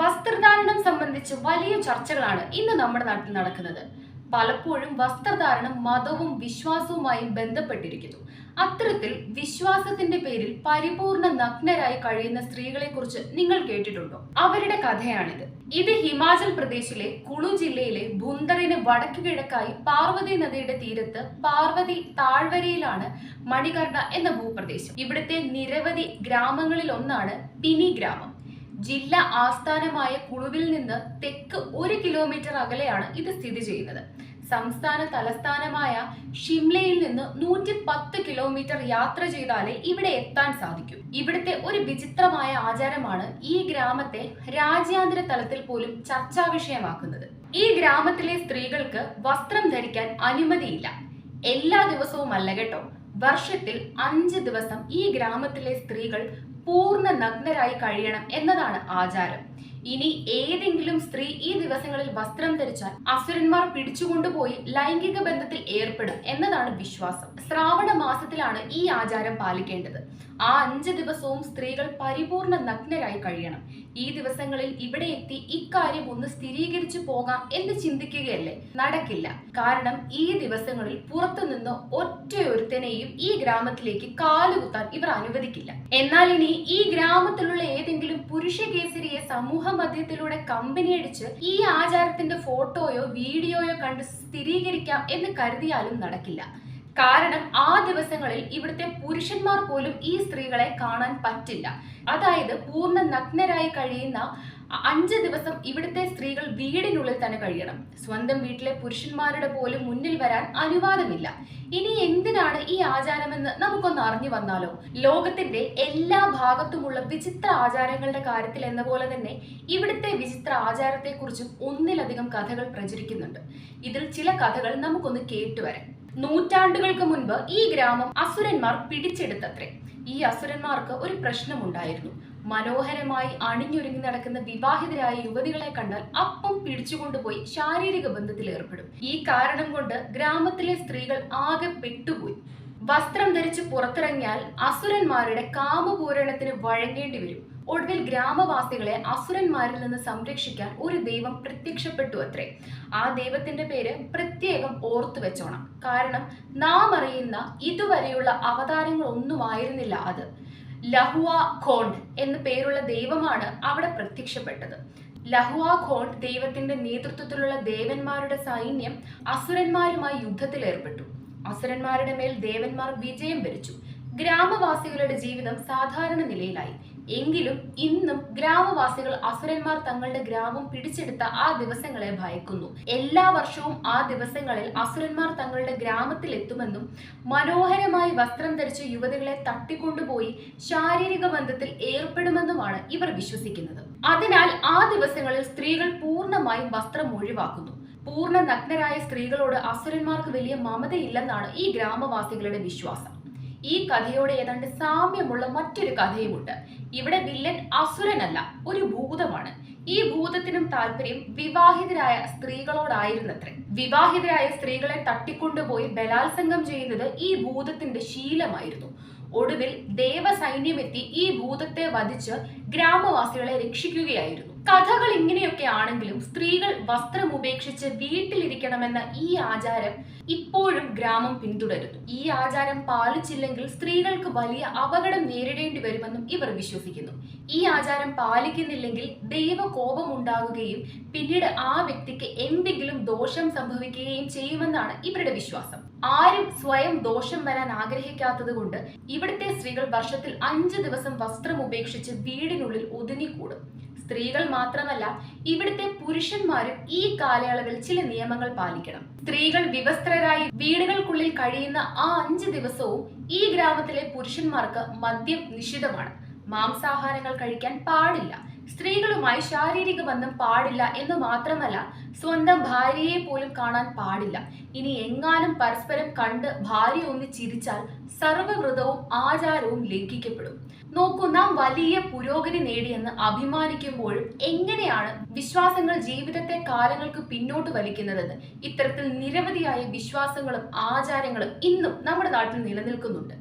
വസ്ത്രധാരണം സംബന്ധിച്ച് വലിയ ചർച്ചകളാണ് ഇന്ന് നമ്മുടെ നാട്ടിൽ നടക്കുന്നത്. പലപ്പോഴും വസ്ത്രധാരണം മതവും വിശ്വാസവുമായും ബന്ധപ്പെട്ടിരിക്കുന്നു. അത്തരത്തിൽ വിശ്വാസത്തിന്റെ പേരിൽ പരിപൂർണ നഗ്നരായി കഴിയുന്ന സ്ത്രീകളെ കുറിച്ച് നിങ്ങൾ കേട്ടിട്ടുണ്ടോ? അവരുടെ കഥയാണിത്. ഇത് ഹിമാചൽ പ്രദേശിലെ കുളു ജില്ലയിലെ ബുന്ദറിന് വടക്ക് കിഴക്കായി പാർവതി നദിയുടെ തീരത്ത് പാർവതി താഴ്വരയിലാണ് മണികർണ എന്ന ഭൂപ്രദേശം. ഇവിടുത്തെ നിരവധി ഗ്രാമങ്ങളിൽ ഒന്നാണ് പിനി ഗ്രാമം. ജില്ല ആസ്ഥാനമായ കുളുവിൽ നിന്ന് തെക്ക് ഒരു കിലോമീറ്റർ അകലെയാണ് ഇത് സ്ഥിതി ചെയ്യുന്നത്. സംസ്ഥാന തലസ്ഥാനമായ ഷിംലയിൽ നിന്ന് നൂറ്റി പത്ത് കിലോമീറ്റർ യാത്ര ചെയ്താലേ ഇവിടെ എത്താൻ സാധിക്കും. ഇവിടുത്തെ ഒരു വിചിത്രമായ ആചാരമാണ് ഈ ഗ്രാമത്തെ രാജ്യാന്തര തലത്തിൽ പോലും ചർച്ചാ വിഷയമാക്കുന്നത്. ഈ ഗ്രാമത്തിലെ സ്ത്രീകൾക്ക് വസ്ത്രം ധരിക്കാൻ അനുമതിയില്ല. എല്ലാ ദിവസവും അല്ല കേട്ടോ. വർഷത്തിൽ അഞ്ച് ദിവസം ഈ ഗ്രാമത്തിലെ സ്ത്രീകൾ പൂർണ നഗ്നരായി കഴിയണം എന്നതാണ് ആചാരം. ഇനി ഏതെങ്കിലും സ്ത്രീ ഈ ദിവസങ്ങളിൽ വസ്ത്രം ധരിച്ചാൽ അസുരന്മാർ പിടിച്ചുകൊണ്ടുപോയി ലൈംഗിക ബന്ധത്തിൽ ഏർപ്പെടും എന്നതാണ് വിശ്വാസം. ശ്രാവണ മാസത്തിലാണ് ഈ ആചാരം പാലിക്കേണ്ടത്. ആ അഞ്ച് ദിവസവും സ്ത്രീകൾ പരിപൂർണ നഗ്നരായി കഴിയണം. ഈ ദിവസങ്ങളിൽ ഇവിടെ എത്തി ഇക്കാര്യം ഒന്ന് സ്ഥിരീകരിച്ചു പോകാം എന്ന് ചിന്തിക്കുകയല്ലേ? നടക്കില്ല. കാരണം ഈ ദിവസങ്ങളിൽ പുറത്തുനിന്ന് ഒറ്റയൊരുത്തനെയും ഈ ഗ്രാമത്തിലേക്ക് കാലുകുത്താൻ ഇവർ അനുവദിക്കില്ല. എന്നാൽ ഇനി ഈ ഗ്രാമത്തിലുള്ള ഏതെങ്കിലും പുരുഷ കേസരിയെ സമൂഹ മധ്യത്തിലൂടെ കമ്പനി അടിച്ച് ഈ ആചാരത്തിന്റെ ഫോട്ടോയോ വീഡിയോയോ കണ്ട് സ്ഥിരീകരിക്കാം എന്ന് കരുതിയാലും നടക്കില്ല. കാരണം ആ ദിവസങ്ങളിൽ ഇവിടുത്തെ പുരുഷന്മാർ പോലും ഈ സ്ത്രീകളെ കാണാൻ പറ്റില്ല. അതായത് പൂർണ നഗ്നരായി കഴിയുന്ന അഞ്ച് ദിവസം ഇവിടുത്തെ സ്ത്രീകൾ വീടിനുള്ളിൽ തന്നെ കഴിയണം. സ്വന്തം വീട്ടിലെ പുരുഷന്മാരുടെ പോലും മുന്നിൽ വരാൻ അനുവാദമില്ല. ഇനി എന്തിനാണ് ഈ ആചാരമെന്ന് നമുക്കൊന്ന് അറിഞ്ഞു വന്നാലോ? ലോകത്തിന്റെ എല്ലാ ഭാഗത്തുമുള്ള വിചിത്ര ആചാരങ്ങളുടെ കാര്യത്തിൽ എന്ന പോലെ തന്നെ ഇവിടുത്തെ വിചിത്ര ആചാരത്തെക്കുറിച്ചും ഒന്നിലധികം കഥകൾ പ്രചരിക്കുന്നുണ്ട്. ഇതിൽ ചില കഥകൾ നമുക്കൊന്ന് കേട്ടുവരാം നൂറ്റാണ്ടുകൾക്ക് മുൻപ് ഈ ഗ്രാമം അസുരന്മാർ പിടിച്ചെടുത്തത്രേ. ഈ അസുരന്മാർക്ക് ഒരു പ്രശ്നമുണ്ടായിരുന്നു. മനോഹരമായി അണിഞ്ഞൊരുങ്ങി നടക്കുന്ന വിവാഹിതരായ യുവതികളെ കണ്ടാൽ അപ്പം പിടിച്ചുകൊണ്ടുപോയി ശാരീരിക ബന്ധത്തിൽ ഏർപ്പെടും. ഈ കാരണം കൊണ്ട് ഗ്രാമത്തിലെ സ്ത്രീകൾ ആകെ പെട്ടുപോയി. വസ്ത്രം ധരിച്ച് പുറത്തിറങ്ങിയാൽ അസുരന്മാരുടെ കാമപൂരണത്തിന് വഴങ്ങേണ്ടി വരും. ഒടുവിൽ ഗ്രാമവാസികളെ അസുരന്മാരിൽ നിന്ന് സംരക്ഷിക്കാൻ ഒരു ദൈവം പ്രത്യക്ഷപ്പെട്ടു അത്രേ. ആ ദൈവത്തിന്റെ പേര് പ്രത്യേകം ഓർത്തു വെച്ചോണം. കാരണം നാം അറിയുന്ന ഇതുവരെയുള്ള അവതാരങ്ങൾ ഒന്നുമായിരുന്നില്ല അത്. ലഹുവ ഖോണ്ട് എന്ന പേരുള്ള ദൈവമാണ് അവിടെ പ്രത്യക്ഷപ്പെട്ടത്. ലഹുവ ഖോണ്ട് ദൈവത്തിന്റെ നേതൃത്വത്തിലുള്ള ദേവന്മാരുടെ സൈന്യം അസുരന്മാരുമായി യുദ്ധത്തിൽ ഏർപ്പെട്ടു. അസുരന്മാരുടെ മേൽ ദേവന്മാർ വിജയം വരിച്ചു. ഗ്രാമവാസികളുടെ ജീവിതം സാധാരണ നിലയിലായി. എങ്കിലും ഇന്നും ഗ്രാമവാസികൾ അസുരന്മാർ തങ്ങളുടെ ഗ്രാമം പിടിച്ചെടുത്ത ആ ദിവസങ്ങളെ ഭയക്കുന്നു. എല്ലാ വർഷവും ആ ദിവസങ്ങളിൽ അസുരന്മാർ തങ്ങളുടെ ഗ്രാമത്തിൽ എത്തുമെന്നും മനോഹരമായി വസ്ത്രം ധരിച്ച യുവതികളെ തട്ടിക്കൊണ്ടുപോയി ശാരീരിക ബന്ധത്തിൽ ഏർപ്പെടുമെന്നുമാണ് ഇവർ വിശ്വസിക്കുന്നത്. അതിനാൽ ആ ദിവസങ്ങളിൽ സ്ത്രീകൾ പൂർണമായും വസ്ത്രം ഒഴിവാക്കുന്നു. പൂർണ നഗ്നരായ സ്ത്രീകളോട് അസുരന്മാർക്ക് വലിയ മമതയില്ലെന്നാണ് ഈ ഗ്രാമവാസികളുടെ വിശ്വാസം. ഈ കഥയോട് ഏതാണ്ട് സാമ്യമുള്ള മറ്റൊരു കഥയുമുണ്ട്. ഇവിടെ വില്ലൻ അസുരനല്ല ഒരു ഭൂതമാണ്. ഈ ഭൂതത്തിനും താല്പര്യം വിവാഹിതരായ സ്ത്രീകളോടായിരുന്നത്രേ. വിവാഹിതരായ സ്ത്രീകളെ തട്ടിക്കൊണ്ടുപോയി ബലാത്സംഗം ചെയ്യുന്നത് ഈ ഭൂതത്തിന്റെ ശീലമായിരുന്നു. ഒടുവിൽ ദേവസൈന്യമെത്തി ഈ ഭൂതത്തെ വധിച്ച് ഗ്രാമവാസികളെ രക്ഷിക്കുകയായിരുന്നു. കഥകൾ ഇങ്ങനെയൊക്കെ ആണെങ്കിലും സ്ത്രീകൾ വസ്ത്രം ഉപേക്ഷിച്ച് വീട്ടിലിരിക്കണമെന്ന ഈ ആചാരം ഇപ്പോഴും ഗ്രാമം പിന്തുടരുന്നു. ഈ ആചാരം പാലിച്ചില്ലെങ്കിൽ സ്ത്രീകൾക്ക് വലിയ അപകടം നേരിടേണ്ടി വരുമെന്നും ഇവർ വിശ്വസിക്കുന്നു. ഈ ആചാരം പാലിക്കുന്നില്ലെങ്കിൽ ദൈവ കോപം ഉണ്ടാകുകയും പിന്നീട് ആ വ്യക്തിക്ക് എന്തെങ്കിലും ദോഷം സംഭവിക്കുകയും ചെയ്യുമെന്നാണ് ഇവരുടെ വിശ്വാസം. ആരും സ്വയം ദോഷം വരാൻ ആഗ്രഹിക്കാത്തത് കൊണ്ട് ഇവിടുത്തെ സ്ത്രീകൾ വർഷത്തിൽ അഞ്ച് ദിവസം വസ്ത്രം ഉപേക്ഷിച്ച് വീടിനുള്ളിൽ ഒതുങ്ങിക്കൂടും. സ്ത്രീകൾ മാത്രമല്ല ഇവിടുത്തെ പുരുഷന്മാരും ഈ കാലയളവിൽ ചില നിയമങ്ങൾ പാലിക്കണം. സ്ത്രീകൾ വിവസ്ത്രരായി വീടുകൾക്കുള്ളിൽ കഴിയുന്ന ആ അഞ്ച് ദിവസവും ഈ ഗ്രാമത്തിലെ പുരുഷന്മാർക്ക് മദ്യം നിഷിദ്ധമാണ്. മാംസാഹാരങ്ങൾ കഴിക്കാൻ പാടില്ല. സ്ത്രീകളുമായി ശാരീരിക ബന്ധം പാടില്ല എന്ന് മാത്രമല്ല സ്വന്തം ഭാര്യയെ പോലും കാണാൻ പാടില്ല. ഇനി എങ്ങാനും പരസ്പരം കണ്ട് ഭാര്യ ഒന്ന് ചിരിച്ചാൽ സർവവ്രതവും ആചാരവും ലംഘിക്കപ്പെടും. നോക്കൂ നാം വലിയ പുരോഗതി നേടിയെന്ന് അഭിമാനിക്കുമ്പോഴും എങ്ങനെയാണ് വിശ്വാസങ്ങൾ ജീവിതത്തെ കാലങ്ങൾക്ക് പിന്നോട്ട് വലിക്കുന്നതെന്ന്. ഇത്തരത്തിൽ നിരവധിയായ വിശ്വാസങ്ങളും ആചാരങ്ങളും ഇന്നും നമ്മുടെ നാട്ടിൽ നിലനിൽക്കുന്നുണ്ട്.